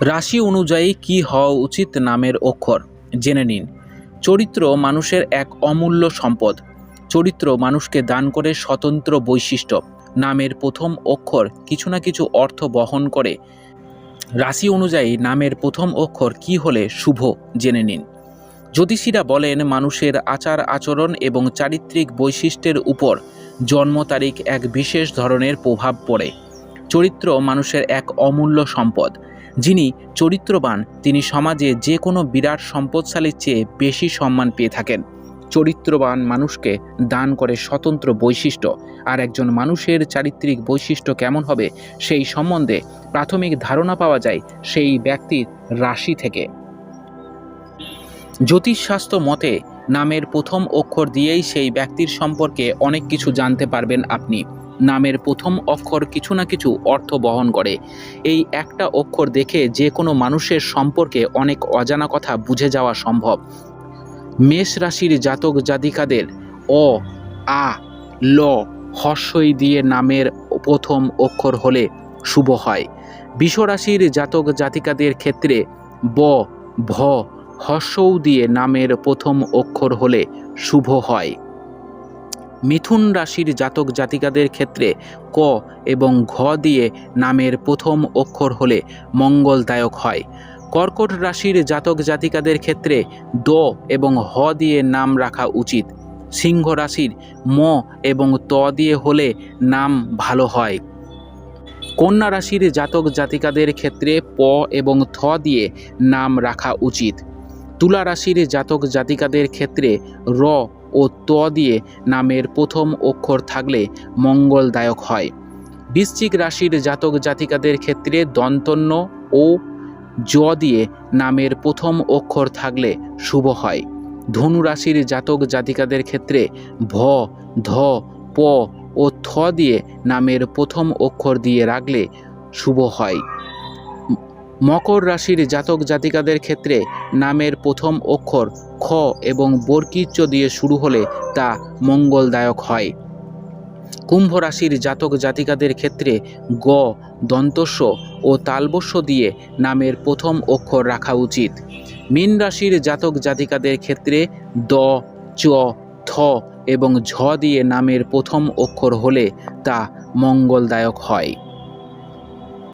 রাশি অনুযায়ী কি হওয়া উচিত নামের অক্ষর? জেনে নিন। চরিত্র মানুষের এক অমূল্য সম্পদ। চরিত্র মানুষকে দান করে স্বতন্ত্র বৈশিষ্ট্য। নামের প্রথম অক্ষর কিছু না কিছু অর্থ বহন করে। রাশি অনুযায়ী নামের প্রথম অক্ষর কি হলে শুভ? জেনে নিন। জ্যোতিষীরা বলেন, মানুষের আচার আচরণ এবং চারিত্রিক বৈশিষ্ট্যের উপর জন্ম তারিখ এক বিশেষ ধরনের প্রভাব পড়ে। চরিত্র মানুষের এক অমূল্য সম্পদ। যিনি চরিত্রবান, তিনি সমাজে যে কোনো বিরাট সম্পদশালীর চেয়ে বেশি সম্মান পেয়ে থাকেন। চরিত্রবান মানুষকে দান করে স্বতন্ত্র বৈশিষ্ট্য, আর একজন মানুষের চারিত্রিক বৈশিষ্ট্য কেমন হবে সেই সম্বন্ধে প্রাথমিক ধারণা পাওয়া যায় সেই ব্যক্তির রাশি থেকে। জ্যোতিষশাস্ত্র মতে, নামের প্রথম অক্ষর দিয়েই সেই ব্যক্তির সম্পর্কে অনেক কিছু জানতে পারবেন আপনি। নামের প্রথম অক্ষর কিছু না কিছু অর্থ বহন করে। এই একটা অক্ষর দেখে যে কোনো মানুষের সম্পর্কে অনেক অজানা কথা বুঝে যাওয়া সম্ভব। মেষ রাশির জাতক জাতিকাদের অ, আ, ল হর্ষই দিয়ে নামের প্রথম অক্ষর হলে শুভ হয়। বিশ্বরাশির জাতক জাতিকাদের ক্ষেত্রে ব, ভ হর্ষৌ দিয়ে নামের প্রথম অক্ষর হলে শুভ হয়। মিথুন রাশির জাতক জাতিকাদের ক্ষেত্রে ক এবং ঘ দিয়ে নামের প্রথম অক্ষর হলে মঙ্গলদায়ক হয়। কর্কট রাশির জাতক জাতিকাদের ক্ষেত্রে দ এবং হ দিয়ে নাম রাখা উচিত। সিংহ রাশির ম এবং ত দিয়ে হলে নাম ভালো হয়। কন্যা রাশির জাতক জাতিকাদের ক্ষেত্রে প এবং থ দিয়ে নাম রাখা উচিত। তুলা রাশির জাতক জাতিকাদের ক্ষেত্রে র ও ত দিয়ে নামের প্রথম অক্ষর থাকলে মঙ্গলদায়ক হয়। বৃশ্চিক রাশির জাতক জাতিকাদের ক্ষেত্রে দন্তন্য ও জ দিয়ে নামের প্রথম অক্ষর থাকলে শুভ হয়। ধনু রাশির জাতক জাতিকাদের ক্ষেত্রে ভ, ধ, প ও থ দিয়ে নামের প্রথম অক্ষর দিয়ে রাখলে শুভ হয়। মকর রাশির জাতক জাতিকাদের ক্ষেত্রে নামের প্রথম অক্ষর খ এবং বর্কিচ্চ দিয়ে শুরু হলে তা মঙ্গলদায়ক হয়। কুম্ভ রাশির জাতক জাতিকাদের ক্ষেত্রে গ, দন্তস্ব ও তালবস্য দিয়ে নামের প্রথম অক্ষর রাখা উচিত। মীন রাশির জাতক জাতিকাদের ক্ষেত্রে দ, চ, থ এবং ঝ দিয়ে নামের প্রথম অক্ষর হলে তা মঙ্গলদায়ক হয়।